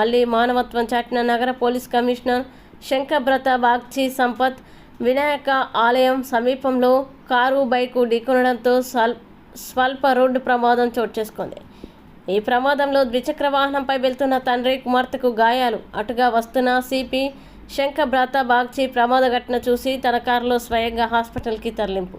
మళ్ళీ మానవత్వం చాటిన నగర పోలీస్ కమిషనర్ శంకబ్రత బాగ్చి సంపత్ వినాయక ఆలయం సమీపంలో కారు బైకు ఢీకొనడంతో స్వల్ప రోడ్డు ప్రమాదం చోటు చేసుకుంది. ఈ ప్రమాదంలో ద్విచక్ర వాహనంపై వెళ్తున్న తండ్రి కుమార్తెకు గాయాలు. అటుగా వస్తున్న సిపి శంకబ్రాత బాగ్చి ప్రమాద ఘటన చూసి తన కారులో స్వయంగా హాస్పిటల్కి తరలింపు.